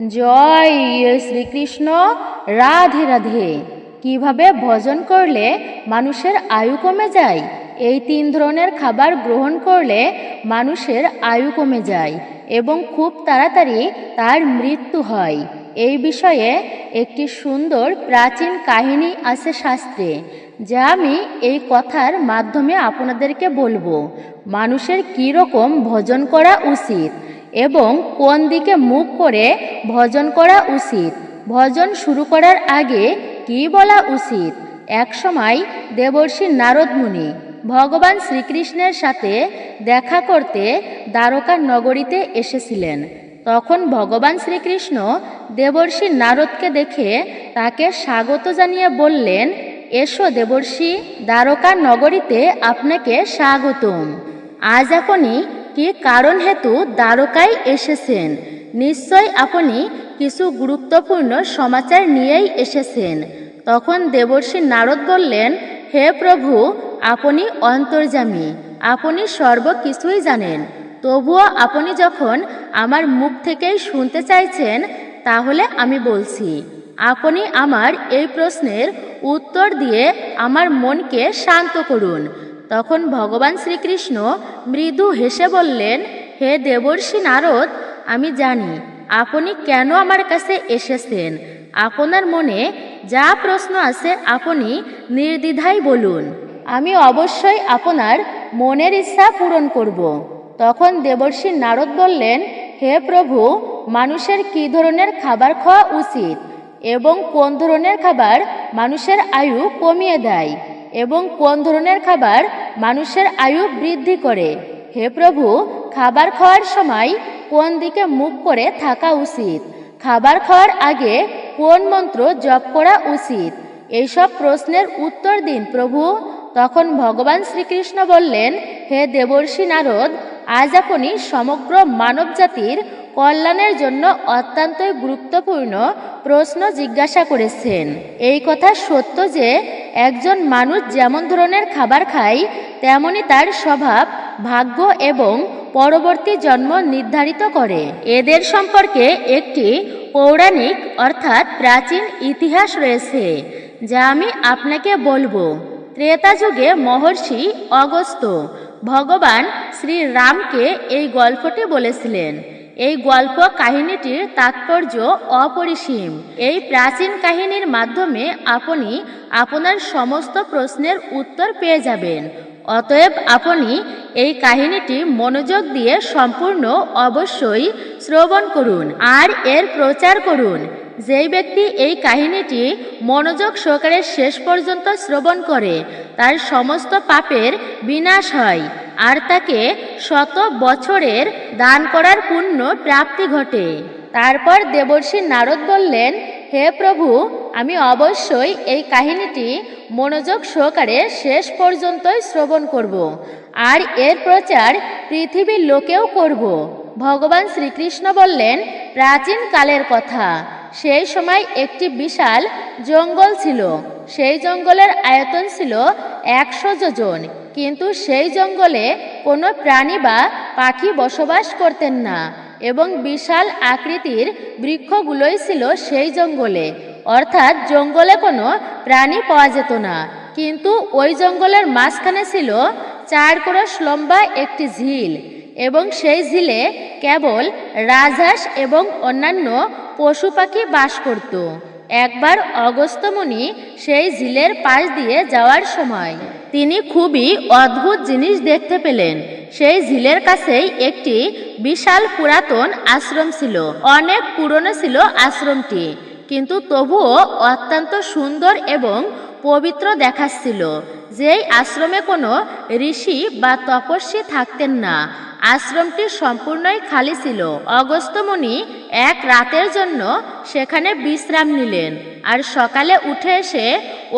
জয় শ্রীকৃষ্ণ, রাধে রাধে। কীভাবে ভজন করলে মানুষের আয়ু কমে যায়? এই তিন ধরনের খাবার গ্রহণ করলে মানুষের আয়ু কমে যায় এবং খুব তাড়াতাড়ি তার মৃত্যু হয়। এই বিষয়ে একটি সুন্দর প্রাচীন কাহিনী আছে শাস্ত্রে, যা আমি এই কথার মাধ্যমে আপনাদেরকে বলব। মানুষের কী রকম ভজন করা উচিত? এবং কোন দিকে মুখ করে ভজন করা উচিত? ভজন শুরু করার আগে কি বলা উচিত? একসময় দেবর্ষি নারদ মুনি ভগবান শ্রীকৃষ্ণের সাথে দেখা করতে দ্বারকা নগরীতে এসেছিলেন। তখন ভগবান শ্রীকৃষ্ণ দেবর্ষি নারদকে দেখে তাকে স্বাগত জানিয়ে বললেন, এসো দেবর্ষি, দ্বারকা নগরীতে আপনাকে স্বাগতম। আজ আপনি কি কারণ হেতু দ্বারকায় এসেছেন? নিশ্চয় আপনি কিছু গুরুত্বপূর্ণ সমাচার নিয়েই এসেছেন। তখন দেবর্ষি নারদ বললেন, হে প্রভু, আপনি অন্তর্যামী, আপনি সর্বকিছুই জানেন। তবুও আপনি যখন আমার মুখ থেকেই শুনতে চাইছেন, তাহলে আমি বলছি, আপনি আমার এই প্রশ্নের উত্তর দিয়ে আমার মনকে শান্ত করুন। তখন ভগবান শ্রীকৃষ্ণ মৃদু হেসে বললেন, হে দেবর্ষি নারদ, আমি জানি আপনি কেন আমার কাছে এসেছেন। আপনার মনে যা প্রশ্ন আছে আপনি নির্দ্বিধায় বলুন। আমি অবশ্যই আপনার মনের ইচ্ছা পূরণ করব। তখন দেবর্ষি নারদ বললেন, হে প্রভু, মানুষের কী ধরনের খাবার খাওয়া উচিত এবং কোন ধরনের খাবার মানুষের আয়ু কমিয়ে দেয়? এবং কোন ধরনের খাবার মানুষের আয়ু বৃদ্ধি করে? হে প্রভু, খাবার খাওয়ার সময় কোন দিকে মুখ করে থাকা উচিত? খাবার খাওয়ার আগে কোন মন্ত্র জপ করা উচিত? এইসব প্রশ্নের উত্তর দিন প্রভু। তখন ভগবান শ্রীকৃষ্ণ বললেন, হে দেবর্ষি নারদ, আজ আপনি সমগ্র মানব জাতির কল্যাণের জন্য অত্যন্তই গুরুত্বপূর্ণ প্রশ্ন জিজ্ঞাসা করেছেন। এই কথা সত্য যে একজন মানুষ যেমন ধরনের খাবার খায়, তেমনি তার স্বভাব, ভাগ্য এবং পরবর্তী জন্ম নির্ধারিত করে। এদের সম্পর্কে একটি পৌরাণিক অর্থাৎ প্রাচীন ইতিহাস রয়েছে, যা আমি আপনাকে বলব। ত্রেতা যুগে মহর্ষি অগস্ত ভগবান শ্রী রামকে এই গল্পটি বলেছিলেন। এই গল্প কাহিনীটির তাৎপর্য অপরিসীম। এই প্রাচীন কাহিনীর মাধ্যমে আপনি আপনার সমস্ত প্রশ্নের উত্তর পেয়ে যাবেন। অতএব আপনি এই কাহিনীটি মনোযোগ দিয়ে সম্পূর্ণ অবশ্যই শ্রবণ করুন আর এর প্রচার করুন। যেই ব্যক্তি এই কাহিনীটি মনোযোগ সহকারে শেষ পর্যন্ত শ্রবণ করে, তার সমস্ত পাপের বিনাশ হয়। আর তাকে শত বছরের দান করার পুণ্য প্রাপ্তি ঘটে। তারপর দেবর্ষি নারদ বললেন, হে প্রভু, আমি অবশ্যই এই কাহিনীটি মনোযোগ সহকারে শেষ পর্যন্তই শ্রবণ করব, আর এর প্রচার পৃথিবীর লোকেও করব। ভগবান শ্রীকৃষ্ণ বললেন, প্রাচীন কালের কথা। সেই সময় একটি বিশাল জঙ্গল ছিল। সেই জঙ্গলের আয়তন ছিল একশো যোজন কিন্তু সেই জঙ্গলে কোনো প্রাণী বা পাখি বসবাস করতেন না এবং বিশাল আকৃতির বৃক্ষগুলোই ছিল সেই জঙ্গলে। অর্থাৎ জঙ্গলে কোনো প্রাণী পাওয়া যেত না। কিন্তু ওই জঙ্গলের মাঝখানে ছিল চার ক্রোশ লম্বা একটি ঝিল এবং সেই ঝিলে কেবল রাজহাঁস এবং অন্যান্য পশু পাখি বাস করত। একবার অগস্ত্যমুনি সেই ঝিলের পাশ দিয়ে যাওয়ার সময় তিনি খুবই অদ্ভুত জিনিস দেখতে পেলেন। সেই ঝিলের কাছেই একটি বিশাল পুরাতন আশ্রম ছিল। অনেক পুরনো ছিল আশ্রমটি, কিন্তু তবুও অত্যন্ত সুন্দর এবং পবিত্র দেখাচ্ছিল যেই আশ্রমে কোনো ঋষি বা তপস্বী থাকতেন না। আশ্রমটি সম্পূর্ণই খালি ছিল। অগস্ত্যমুনি এক রাতের জন্য সেখানে বিশ্রাম নিলেন আর সকালে উঠে এসে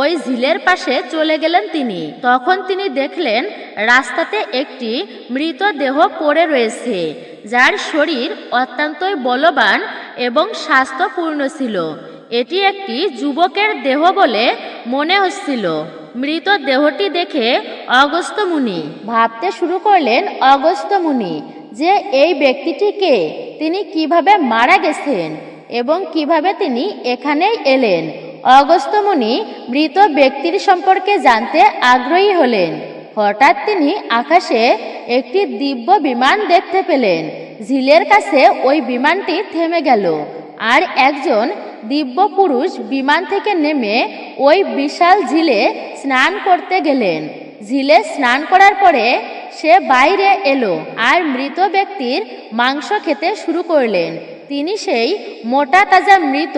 ওই ঝিলের পাশে চলে গেলেন তিনি। তখন তিনি দেখলেন রাস্তাতে একটি মৃত দেহ পড়ে রয়েছে, যার শরীর অত্যন্তই বলবান এবং স্বাস্থ্যপূর্ণ ছিল। এটি একটি যুবকের দেহ বলে মনে হচ্ছিল। মৃত দেহটি দেখে অগস্ত্য মুনি ভাবতে শুরু করলেন অগস্ত্য মুনি যে এই ব্যক্তিটিকে তিনি কীভাবে মারা গেছেন এবং কীভাবে তিনি এখানেই এলেন? অগস্ত্যমুনি মৃত ব্যক্তির সম্পর্কে জানতে আগ্রহী হলেন। হঠাৎ তিনি আকাশে একটি দিব্য বিমান দেখতে পেলেন। ঝিলের কাছে ওই বিমানটি থেমে গেল। আর একজন দিব্য পুরুষ বিমান থেকে নেমে ওই বিশাল ঝিলে স্নান করতে গেলেন। ঝিলে স্নান করার পরে সে বাইরে এলো আর মৃত ব্যক্তির মাংস খেতে শুরু করলেন। তিনি সেই মোটা তাজা মৃত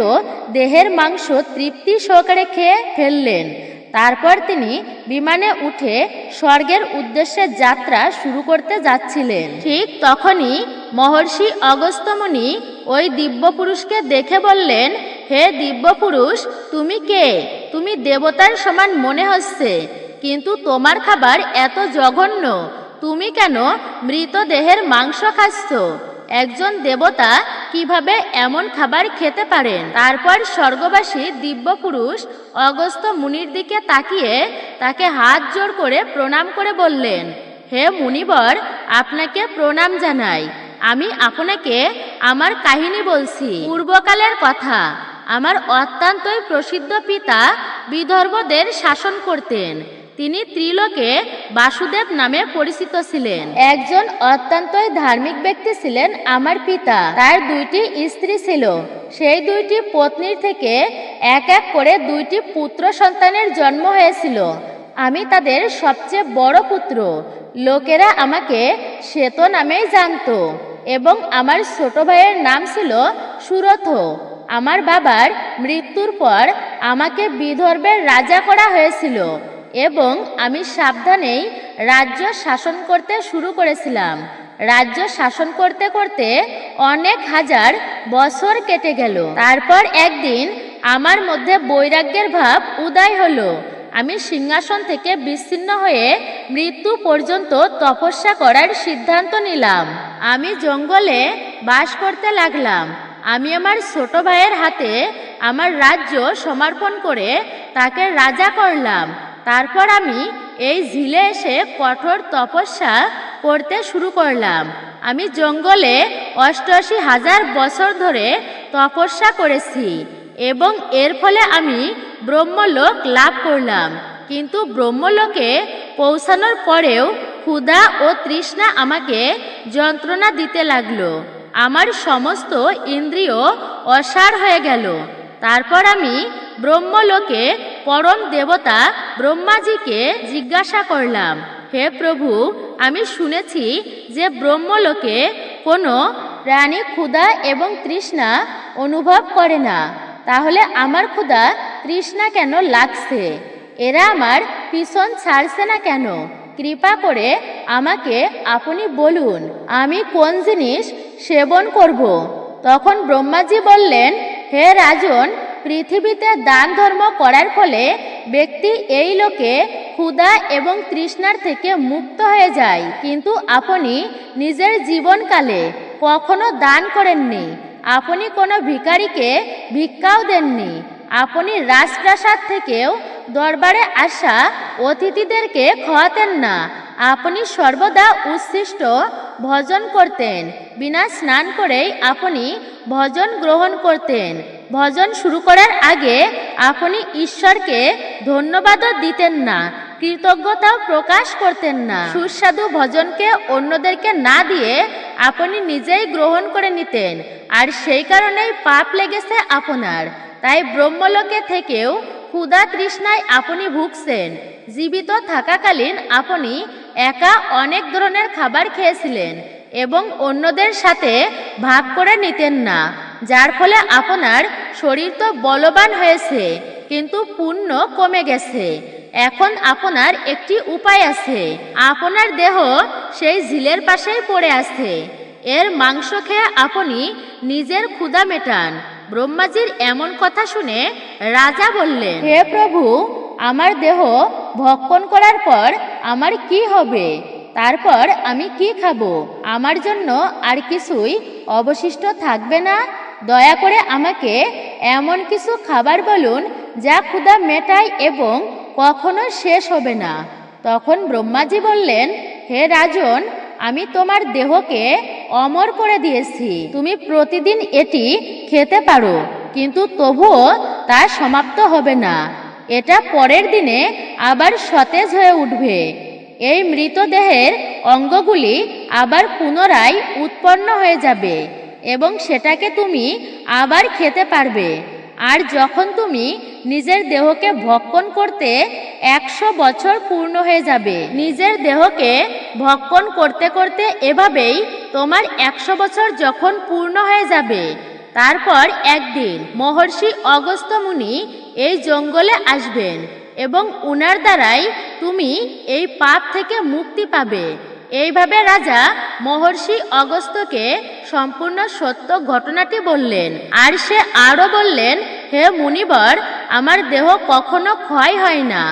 দেহের মাংস তৃপ্তি সহকারে খেয়ে ফেললেন। তারপর তিনি বিমানে উঠে স্বর্গের উদ্দেশ্যে যাত্রা শুরু করতে যাচ্ছিলেন। ঠিক তখনই মহর্ষি অগস্ত্যমণি ওই দিব্য পুরুষকে দেখে বললেন, হে দিব্য পুরুষ তুমি কে? তুমি দেবতার সমান মনে হচ্ছে, কিন্তু তোমার খাবার এত জঘন্য। তুমি কেন মৃতদেহের মাংস খাচ্ছ? একজন দেবতা কীভাবে এমন খাবার খেতে পারেন? তারপর স্বর্গবাসী দিব্য পুরুষ অগস্ত মুনির দিকে তাকিয়ে তাকে হাত জোড় করে প্রণাম করে বললেন, হে মুনিবর, আপনাকে প্রণাম জানাই। আমি আপনাকে আমার কাহিনী বলছি। পূর্বকালের কথা। আমার অত্যন্তই প্রসিদ্ধ পিতা বিদর্ভদের শাসন করতেন। তিনি ত্রিলোকে বাসুদেব নামে পরিচিত ছিলেন। একজন অত্যন্তই ধার্মিক ব্যক্তি ছিলেন আমার পিতা। তার দুইটি স্ত্রী ছিল। সেই দুইটি পত্নীর থেকে এক এক করে দুইটি পুত্র সন্তানের জন্ম হয়েছিল। আমি তাদের সবচেয়ে বড় পুত্র। লোকেরা আমাকে শ্বেত নামেই জানতো এবং আমার ছোট ভাইয়ের নাম ছিল সুরথ। আমার বাবার মৃত্যুর পর আমাকে বিদর্ভের রাজা করা হয়েছিল। এবং আমি সাবধানেই রাজ্য শাসন করতে শুরু করেছিলাম। রাজ্য শাসন করতে করতে অনেক হাজার বছর কেটে গেল। তারপর একদিন আমার মধ্যে বৈরাগ্যের ভাব উদয় হলো। আমি সিংহাসন থেকে বিচ্ছিন্ন হয়ে মৃত্যু পর্যন্ত তপস্যা করার সিদ্ধান্ত নিলাম। আমি জঙ্গলে বাস করতে লাগলাম। আমি আমার ছোট ভাইয়ের হাতে আমার রাজ্য সমর্পণ করে তাকে রাজা করলাম। তারপর আমি এই ঝিলে এসে কঠোর তপস্যা করতে শুরু করলাম। আমি জঙ্গলে অষ্টআশি হাজার বছর ধরে তপস্যা করেছি এবং এর ফলে আমি ব্রহ্মলোক লাভ করলাম। কিন্তু ব্রহ্মলোকে পৌঁছানোর পরেও ক্ষুধা ও তৃষ্ণা আমাকে যন্ত্রণা দিতে লাগল। আমার সমস্ত ইন্দ্রিয় অসার হয়ে গেল। তারপর আমি ব্রহ্মলোকে পরম দেবতা ব্রহ্মাজিকে জিজ্ঞাসা করলাম, হে প্রভু, আমি শুনেছি যে ব্রহ্মলোকে কোনো প্রাণী ক্ষুধা এবং তৃষ্ণা অনুভব করে না। তাহলে আমার ক্ষুধা তৃষ্ণা কেন লাগছে? এরা আমার পিছন ছাড়ছে না কেন? কৃপা করে আমাকে আপনি বলুন, আমি কোন জিনিস সেবন করব? তখন ব্রহ্মাজি বললেন হে রাজন, পৃথিবীতে দান ধর্ম করার ফলে ব্যক্তি এই লোকে ক্ষুধা এবং তৃষ্ণার থেকে মুক্ত হয়ে যায়। কিন্তু আপনি নিজের জীবনকালে কখনো দান করেননি। আপনি কোনো ভিখারিকে ভিক্ষাও দেননি। আপনি রাজপ্রাসাদ থেকেও দরবারে আসা অতিথিদেরকে খাওয়াতেন না। আপনি সর্বদা উচ্ছিষ্ট ভজন করতেন। বিনা স্নান করেই আপনি ভজন গ্রহণ করতেন। ভজন শুরু করার আগে আপনি ঈশ্বরকে ধন্যবাদও দিতেন না, কৃতজ্ঞতাও প্রকাশ করতেন না। সুস্বাদু ভজনকে অন্যদেরকে না দিয়ে আপনি নিজেই গ্রহণ করে নিতেন, আর সেই কারণেই পাপ লেগেছে আপনার। তাই ব্রহ্মলোকে থেকেও ক্ষুধা তৃষ্ণায় আপনি ভুগছেন। জীবিত থাকাকালীন আপনি একা অনেক ধরনের খাবার খেয়েছিলেন এবং অন্যদের সাথে ভাগ করে নিতেন না। যার ফলে আপনার শরীর তো বলবান হয়েছে, কিন্তু পুণ্য কমে গেছে। এখন আপনার একটি উপায় আছে। আপনার দেহ সেই ঝিলের পাশেই পড়ে আছে। এর মাংস খেয়ে আপনি নিজের ক্ষুধা মেটান। ব্রহ্মাজির এমন কথা শুনে রাজা বললেন, হে প্রভু, আমার দেহ ভক্ষণ করার পর আমার কি হবে? তারপর আমি কি খাব? আমার জন্য আর কিছুই অবশিষ্ট থাকবে না? দয়া করে আমাকে এমন কিছু খাবার বলুন যা ক্ষুধা মেটায় এবং কখনো শেষ হবে না। তখন ব্রহ্মাজি বললেন, হে রাজন, আমি তোমার দেহকে অমর করে দিয়েছি। তুমি প্রতিদিন এটি খেতে পারো, কিন্তু তবুও তা সমাপ্ত হবে না। এটা পরের দিনে আবার সতেজ হয়ে উঠবে। এই মৃতদেহের অঙ্গগুলি আবার পুনরায় উৎপন্ন হয়ে যাবে। এবং সেটাকে তুমি আবার খেতে পারবে। আর যখন তুমি নিজের দেহকে ভক্ষণ করতে একশো বছর পূর্ণ হয়ে যাবে, নিজের দেহকে ভক্ষণ করতে করতে এভাবেই তোমার একশো বছর যখন পূর্ণ হয়ে যাবে, তারপর একদিন মহর্ষি অগস্ত্য মুনি এই জঙ্গলে আসবেন এবং উনার দ্বারাই তুমি এই পাপ থেকে মুক্তি পাবে। এইভাবে রাজা মহর্ষি অগস্ত্যকে সম্পূর্ণ সত্য ঘটনাটি বললেন। আর সে আরও বললেন, হে মুনিবর, আমার দেহ কখনো ক্ষয় হয় না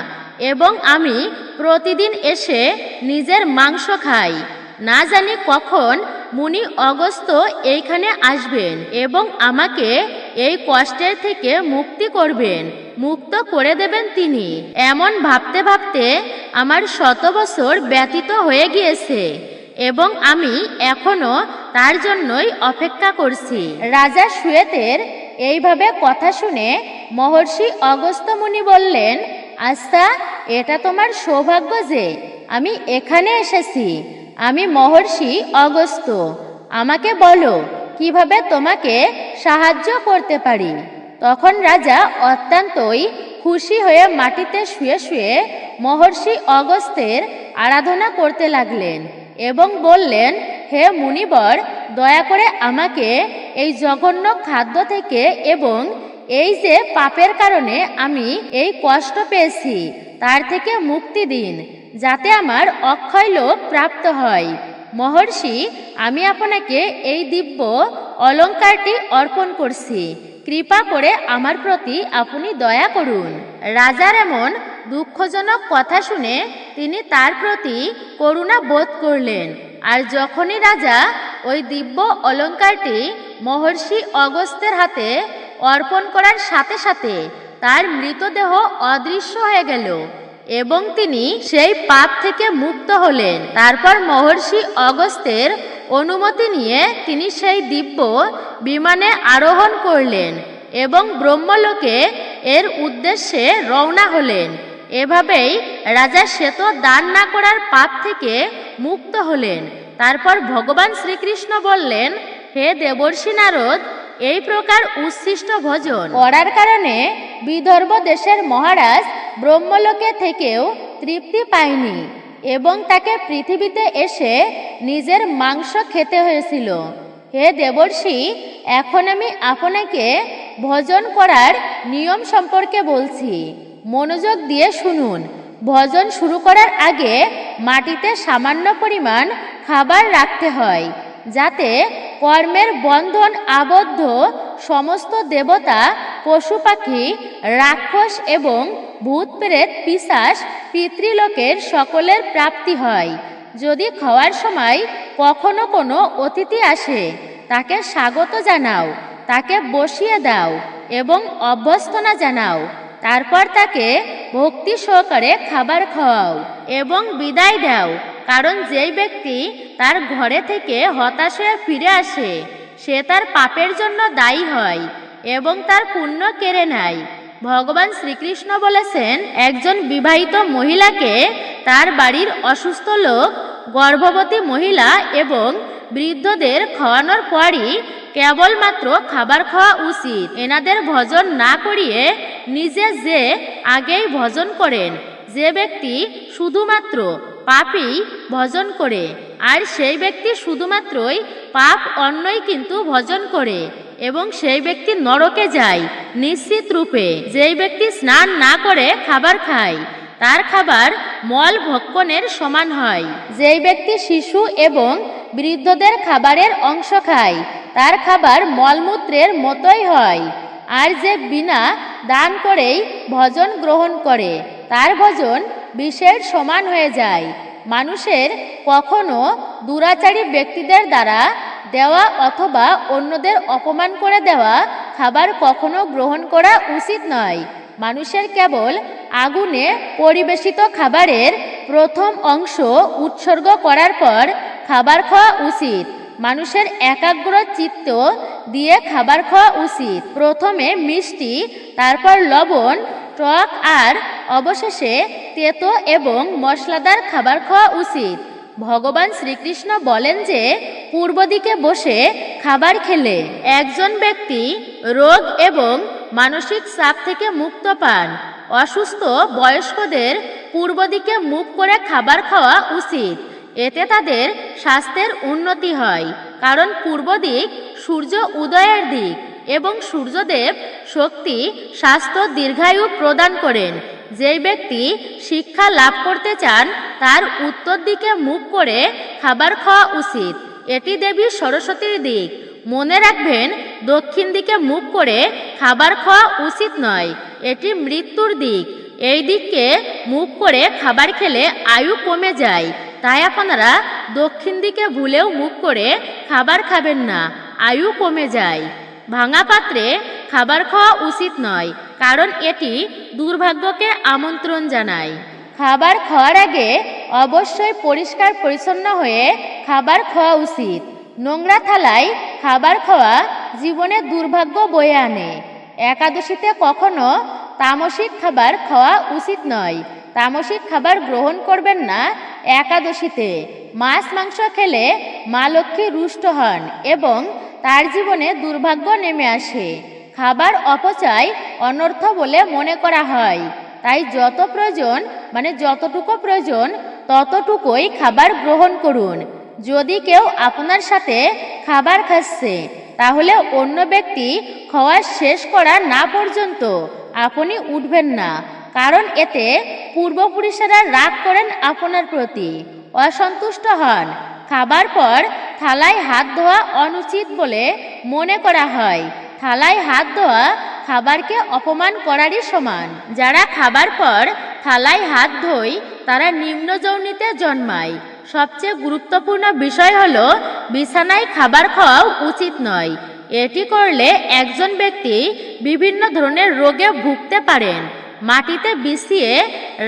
এবং আমি প্রতিদিন এসে নিজের মাংস খাই। না জানি কখন মুনি অগস্ত এইখানে আসবেন এবং আমাকে এই কষ্টের থেকে মুক্তি করবেন, মুক্ত করে দেবেন তিনি। এমন ভাবতে ভাবতে আমার শত বছর ব্যতীত হয়ে গিয়েছে এবং আমি এখনও তার জন্যই অপেক্ষা করছি। রাজা সুয়েতের এইভাবে কথা শুনে মহর্ষি অগস্ত্য মুনি বললেন আচ্ছা এটা তোমার সৌভাগ্য যে আমি এখানে এসেছি। আমি মহর্ষি অগস্ত আমাকে বলো, কীভাবে তোমাকে সাহায্য করতে পারি? তখন রাজা অত্যন্তই খুশি হয়ে মাটিতে শুয়ে শুয়ে মহর্ষি অগস্তের আরাধনা করতে লাগলেন এবং বললেন, হে মুনিবর, দয়া করে আমাকে এই জঘন্য খাদ্য থেকে এবং এই যে পাপের কারণে আমি এই কষ্ট পেয়েছি, তার থেকে মুক্তি দিন। যাতে আমার অক্ষয় লোক প্রাপ্ত হয়। মহর্ষি, আমি আপনাকে এই দিব্য অলংকারটি অর্পণ করছি। কৃপা করে আমার প্রতি আপনি দয়া করুন। রাজার এমন দুঃখজনক কথা শুনে তিনি তার প্রতি করুণা বোধ করলেন। আর যখনই রাজা ওই দিব্য অলংকারটি মহর্ষি অগস্তের হাতে অর্পণ করার সাথে সাথে তার মৃতদেহ অদৃশ্য হয়ে গেল। এবং তিনি সেই পাপ থেকে মুক্ত হলেন। তারপর মহর্ষি অগস্তের অনুমতি নিয়ে তিনি সেই দিব্য বিমানে আরোহণ করলেন এবং ব্রহ্মলোকে এর উদ্দেশ্যে রওনা হলেন। এভাবেই রাজা শ্বেত দান না করার পাপ থেকে মুক্ত হলেন। তারপর ভগবান শ্রীকৃষ্ণ বললেন, হে দেবর্ষি নারদ, এই প্রকার উচ্ছিষ্ট ভোজন করার কারণে বিদর্ভ দেশের মহারাজ ব্রহ্মলোকে থেকেও তৃপ্তি পায়নি এবং তাকে পৃথিবীতে এসে নিজের মাংস খেতে হয়েছিল। হে দেবর্ষি, এখন আমি আপনাকে ভজন করার নিয়ম সম্পর্কে বলছি। মনোযোগ দিয়ে শুনুন। ভজন শুরু করার আগে মাটিতে সামান্য পরিমাণ খাবার রাখতে হয়, যাতে কর্মের বন্ধন আবদ্ধ সমস্ত দেবতা, পশু পাখি, রাক্ষস এবং ভূত প্রেত পিসাস পিতৃলোকের সকলের প্রাপ্তি হয়। যদি খাওয়ার সময় কখনো কোনো অতিথি আসে, তাকে স্বাগত জানাও, তাকে বসিয়ে দাও এবং অভ্যস্তনা জানাও। তারপর তাকে ভক্তি সহকারে খাবার খাওয়াও এবং বিদায় দাও। কারণ যেই ব্যক্তি তার ঘরে থেকে হতাশ হয়ে ফিরে আসে, সে তার পাপের জন্য দায়ী হয় এবং তার পুণ্য কেড়ে নেয়। ভগবান শ্রীকৃষ্ণ বলেছেন, একজন বিবাহিত মহিলাকে তার বাড়ির অসুস্থ লোক, গর্ভবতী মহিলা এবং বৃদ্ধদের খাওয়ানোর পরই কেবলমাত্র খাবার খাওয়া উচিত। এনাদের ভজন না করিয়ে নিজে যে আগেই ভজন করেন। যে ব্যক্তি শুধুমাত্র পাপই ভজন করে, আর সেই ব্যক্তি শুধুমাত্রই পাপ অন্যই কিন্তু ভজন করে, এবং সেই ব্যক্তি নরকে যায়, নিশ্চিত রূপে। যেই ব্যক্তি স্নান না করে খাবার খায়, তার খাবার মল ভক্ষণের সমান হয়। যেই ব্যক্তি শিশু এবং বৃদ্ধদের খাবারের অংশ খায়, তার খাবার মলমূত্রের মতোই হয়। আর যে বিনা দান করেই ভজন গ্রহণ করে তার ভজন বিষের সমান হয়ে যায়। মানুষের কখনো দুরাচারী ব্যক্তিদের দ্বারা দেওয়া অথবা অন্যদের অপমান করে দেওয়া খাবার কখনো গ্রহণ করা উচিত নয়। মানুষের কেবল আগুনে পরিবেশিত খাবারের প্রথম অংশ উৎসর্গ করার পর খাবার খাওয়া উচিত। মানুষের একাগ্র চিত্ত দিয়ে খাবার খাওয়া উচিত। প্রথমে মিষ্টি, তারপর লবণ টক আর অবশেষে তেতো এবং মশলাদার খাবার খাওয়া উচিত। ভগবান শ্রীকৃষ্ণ বলেন যে, পূর্ব দিকে বসে খাবার খেলে একজন ব্যক্তি রোগ এবং মানসিক চাপ থেকে মুক্ত পান। অসুস্থ বয়স্কদের পূর্ব দিকে মুখ করে খাবার খাওয়া উচিত। এতে তাদের স্বাস্থ্যের উন্নতি হয়। কারণ পূর্ব দিক সূর্য উদয়ের দিক। এবং সূর্যদেব শক্তি, স্বাস্থ্য দীর্ঘায়ু প্রদান করেন। যেই ব্যক্তি শিক্ষা লাভ করতে চান, তার উত্তর দিকে মুখ করে খাবার খাওয়া উচিত। এটি দেবী সরস্বতীর দিক। মনে রাখবেন, দক্ষিণ দিকে মুখ করে খাবার খাওয়া উচিত নয়, এটি মৃত্যুর দিক। এই দিককে মুখ করে খাবার খেলে আয়ু কমে যায়। তাই আপনারা দক্ষিণ দিকে ভুলেও মুখ করে খাবার খাবেন না, আয়ু কমে যায়। ভাঙা পাত্রে খাবার খাওয়া উচিত নয়, কারণ এটি দুর্ভাগ্যকে আমন্ত্রণ জানায়। খাবার খাওয়ার আগে অবশ্যই পরিষ্কার পরিচ্ছন্ন হয়ে খাবার খাওয়া উচিত। নোংরা থালায় খাবার খাওয়া জীবনে দুর্ভাগ্য বয়ে আনে। একাদশীতে কখনো তামসিক খাবার খাওয়া উচিত নয়। তামসিক খাবার গ্রহণ করবেন না একাদশীতে। মাছ মাংস খেলে মা লক্ষ্মী রুষ্ট হন এবং তার জীবনে দুর্ভাগ্য নেমে আসে। খাবার অপচয় অনর্থ বলে মনে করা হয়। তাই যত প্রয়োজন মানে যতটুকু প্রয়োজন, ততটুকুই খাবার গ্রহণ করুন। যদি কেউ আপনার সাথে খাবার খাচ্ছে, তাহলে অন্য ব্যক্তি খাওয়া শেষ করা না পর্যন্ত আপনি উঠবেন না। কারণ এতে পূর্বপুরুষেরা রাগ করেন আপনার প্রতি। অসন্তুষ্ট হন। খাবার পর থালায় হাত ধোয়া অনুচিত বলে মনে করা হয়। থালায় হাত ধোয়া খাবারকে অপমান করারই সমান। যারা খাবার পর থালায় হাত ধোয় তারা নিম্ন যৌনিতে জন্মায়। সবচেয়ে গুরুত্বপূর্ণ বিষয় হল, বিছানায় খাবার খাওয়াও উচিত নয়। এটি করলে একজন ব্যক্তি বিভিন্ন ধরনের রোগে ভুগতে পারেন। মাটিতে বিছিয়ে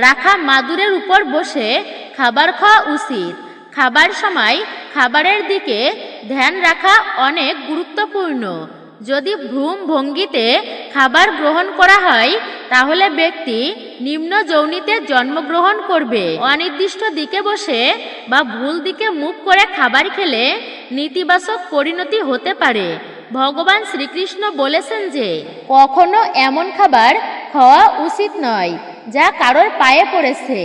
রাখা মাদুরের উপর বসে খাবার খাওয়া উচিত। খাবার সময় খাবারের দিকে ধ্যান রাখা অনেক গুরুত্বপূর্ণ। যদি ভ্রূম ভঙ্গিতে খাবার গ্রহণ করা হয়, তাহলে ব্যক্তি নিম্ন যৌনিতে জন্মগ্রহণ করবে। অনির্দিষ্ট দিকে বসে বা ভুল দিকে মুখ করে খাবার খেলে নেতিবাচক পরিণতি হতে পারে। ভগবান শ্রীকৃষ্ণ বলেছেন যে, কখনো এমন খাবার খাওয়া উচিত নয় যা কারোর পায়ে পড়েছে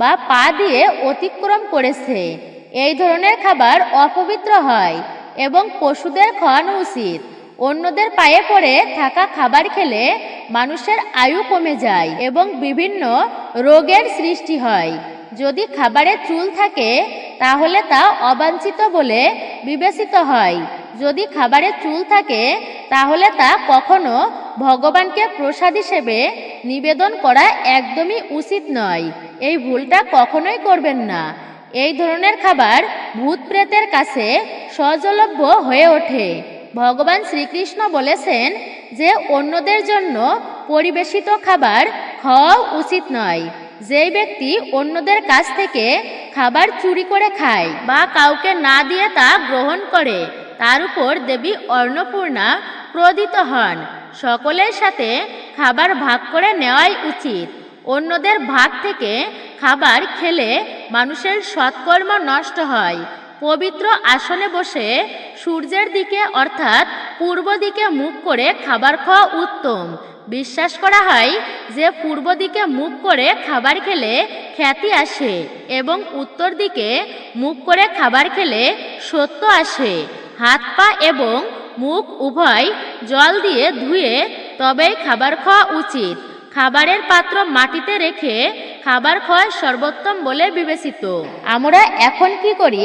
বা পা দিয়ে অতিক্রম করেছে। এই ধরনের খাবার অপবিত্র হয় এবং পশুদের খাওয়ানো উচিত। অন্যদের পায়ে পড়ে থাকা খাবার খেলে মানুষের আয়ু কমে যায় এবং বিভিন্ন রোগের সৃষ্টি হয়। যদি খাবারে চুল থাকে, তাহলে তা অবাঞ্ছিত বলে বিবেচিত হয়। যদি খাবারে চুল থাকে, তাহলে তা কখনো ভগবানকে প্রসাদ হিসেবে নিবেদন করা একদমই উচিত নয়। এই ভুলটা কখনোই করবেন না। এই ধরনের খাবার ভূত প্রেতের কাছে সহজলভ্য হয়ে ওঠে। ভগবান শ্রীকৃষ্ণ বলেছেন যে অন্যদের জন্য পরিবেশিত খাবার খাওয়াও উচিত নয়। যেই ব্যক্তি অন্যদের কাছ থেকে খাবার চুরি করে খায় বা কাউকে না দিয়ে তা গ্রহণ করে, তার উপর দেবী অন্নপূর্ণা প্রদিত হন। সকলের সাথে খাবার ভাগ করে নেওয়াই উচিত। অন্যদের ভাগ থেকে খাবার খেলে মানুষের সৎকর্ম নষ্ট হয়। পবিত্র আসনে বসে সূর্যের দিকে অর্থাৎ পূর্ব দিকে মুখ করে খাবার খাওয়া উত্তম। বিশ্বাস করা হয় যে পূর্ব দিকে মুখ করে খাবার খেলে খ্যাতি আসে এবং উত্তর দিকে মুখ করে খাবার খেলে সত্য আসে। হাত, পা এবং মুখ উভয় জল দিয়ে ধুয়ে তবেই খাবার খাওয়া উচিত। খাবারের পাত্র মাটিতে রেখে খাবার খাওয়া সর্বোত্তম বলে বিবেচিত। আমরা এখন কি করি?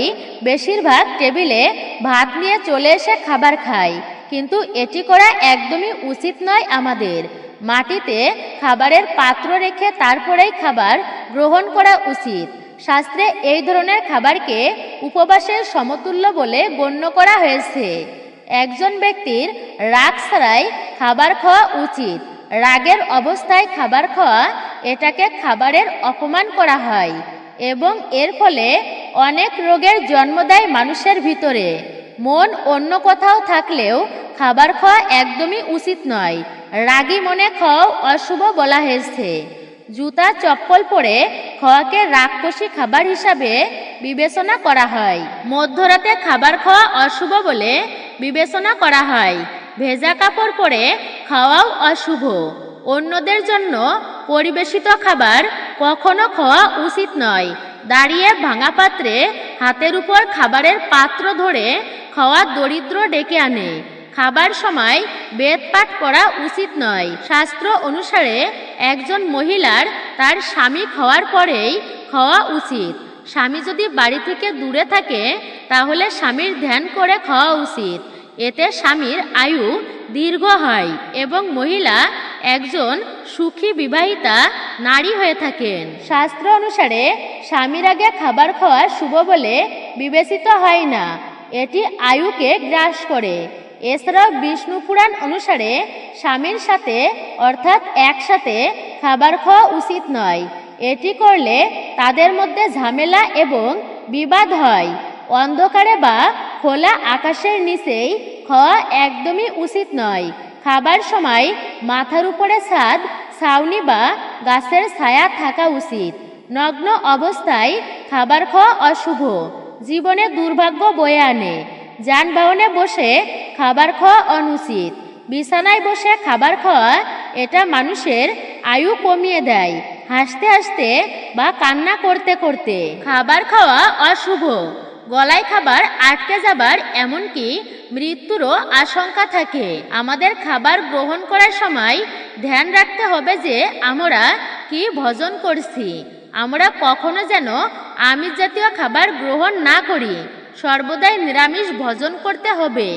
বেশিরভাগ টেবিলে ভাত নিয়ে চলে এসে খাবার খাই, কিন্তু এটি করা একদমই উচিত নয় আমাদের। মাটিতে খাবারের পাত্র রেখে তারপরেই খাবার গ্রহণ করা উচিত। শাস্ত্রে এই ধরনের খাবারকে উপবাসের সমতুল্য বলে গণ্য করা হয়েছে। একজন ব্যক্তির রাগ ছাড়াই খাবার খাওয়া উচিত। রাগের অবস্থায় খাবার খাওয়া, এটাকে খাবারের অপমান করা হয় এবং এর ফলে অনেক রোগের জন্ম দেয় মানুষের ভিতরে। মন অন্য কোথাও থাকলেও খাবার খাওয়া একদমই উচিত নয়। রাগী মনে খাওয়াও অশুভ বলা হয়েছে। জুতা চপ্পল পরে খাওয়াকে রাক্ষসী খাবার হিসাবে বিবেচনা করা হয়। মধ্যরাতে খাবার খাওয়া অশুভ বলে বিবেচনা করা হয়। ভেজা কাপড় পরে খাওয়াও অশুভ। অন্যদের জন্য পরিবেশিত খাবার কখনো খাওয়া উচিত নয়। দাঁড়িয়ে ভাঙা পাত্রে হাতের উপর খাবারের পাত্র ধরে খাওয়া দরিদ্র ডেকে আনে। খাবার সময় বেদ পাঠ করা উচিত নয়। শাস্ত্র অনুসারে একজন মহিলার তার স্বামী খাওয়ার পরেই খাওয়া উচিত। স্বামী যদি বাড়ি থেকে দূরে থাকে, তাহলে স্বামীর ধ্যান করে খাওয়া উচিত। এতে স্বামীর আয়ু দীর্ঘ হয় এবং মহিলা একজন সুখী বিবাহিতা নারী হয়ে থাকেন। শাস্ত্র অনুসারে স্বামীর আগে খাবার খাওয়া শুভ বলে বিবেচিত হয় না। এটি আয়ুকে গ্রাস করে। এছাড়াও বিষ্ণু পুরাণ অনুসারে স্বামীর সাথে, অর্থাৎ একসাথে, খাবার খাওয়া উচিত নয়। এটি করলে তাদের মধ্যে ঝামেলা এবং বিবাদ হয়। অন্ধকারে বা খোলা আকাশের নিচেই খাওয়া একদমই উচিত নয়। খাবার সময় মাথার উপরে ছাদ, ছাউনি বা গাছের ছায়া থাকা উচিত। নগ্ন অবস্থায় খাবার খাওয়া অশুভ। জীবনে দুর্ভাগ্য বয়ে আনে। যানবাহনে বসে খাবার খাওয়া অনুচিত। বিছানায় বসে খাবার খাওয়া এটা মানুষের আয়ু কমিয়ে দেয়। হাসতে হাসতে বা কান্না করতে করতে খাবার খাওয়া অশুভ। গলায় খাবার আটকে যাবার এমনকি মৃত্যুরও আশঙ্কা থাকে। আমাদের খাবার গ্রহণ করার সময় ধ্যান রাখতে হবে যে আমরা কি ভোজন করছি। আমরা কখনো যেন আমিষ জাতীয় খাবার গ্রহণ না করি। সর্বদাই নিরামিষ ভজন করতে হবে।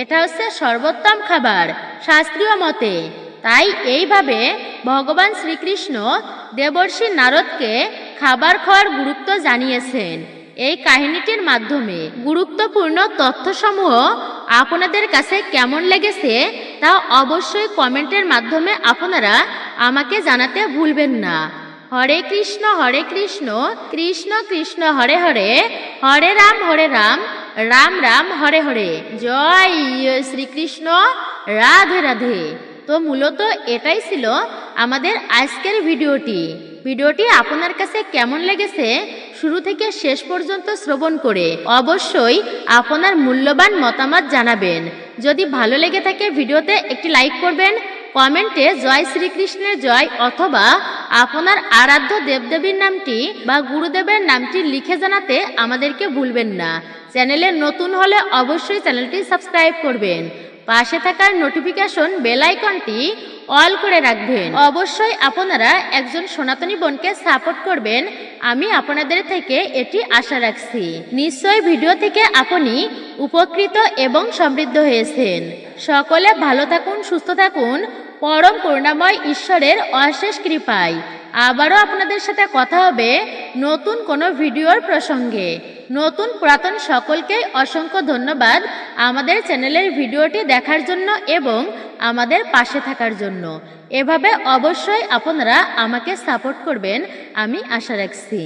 এটা হচ্ছে সর্বোত্তম খাবার শাস্ত্রীয় মতে। তাই এইভাবে ভগবান শ্রীকৃষ্ণ দেবর্ষি নারদকে খাবার খাওয়ার গুরুত্ব জানিয়েছেন। এই কাহিনীটির মাধ্যমে গুরুত্বপূর্ণ তথ্যসমূহ আপনাদের কাছে কেমন লেগেছে তা অবশ্যই কমেন্টের মাধ্যমে আপনারা আমাকে জানাতে ভুলবেন না। হরে কৃষ্ণ হরে কৃষ্ণ কৃষ্ণ কৃষ্ণ, হরে হরে হরে রাম হরে রাম রাম রাম, হরে হরে। জয় শ্রীকৃষ্ণ, রাধে রাধে। তো মূলত এটাই ছিল আমাদের আজকের ভিডিওটি। ভিডিওটি আপনার কাছে কেমন লেগেছে শুরু থেকে শেষ পর্যন্ত শ্রবণ করে অবশ্যই আপনার মূল্যবান মতামত জানাবেন। যদি ভালো লেগে থাকে ভিডিওতে একটি লাইক করবেন, কমেন্টে জয় শ্রীকৃষ্ণের জয় অথবা আপনার আরাধ্য দেবদেবীর নামটি বা গুরুদেবের নামটি লিখে জানাতে আমাদেরকে ভুলবেন না। চ্যানেলে নতুন হলে অবশ্যই চ্যানেলটি সাবস্ক্রাইব করবেন। পাশে থাকার নোটিফিকেশন বেল আইকনটি অল করে রাখবেন। অবশ্যই আপনারা একজন সনাতনী বোনকে সাপোর্ট করবেন। আমি আপনাদের থেকে এটি আশা রাখছি। নিশ্চয় ভিডিও থেকে আপনি উপকৃত এবং সমৃদ্ধ হয়েছেন। সকলে ভালো থাকুন, সুস্থ থাকুন। পরম করুণাময় ঈশ্বরের অশেষ কৃপায়। আবারও আপনাদের সাথে কথা হবে নতুন কোনো ভিডিওর প্রসঙ্গে। নতুন পুরাতন সকলকেই অসংখ্য ধন্যবাদ আমাদের চ্যানেলের ভিডিওটি দেখার জন্য এবং আমাদের পাশে থাকার জন্য। এভাবে অবশ্যই আপনারা আমাকে সাপোর্ট করবেন, আমি আশা রাখছি।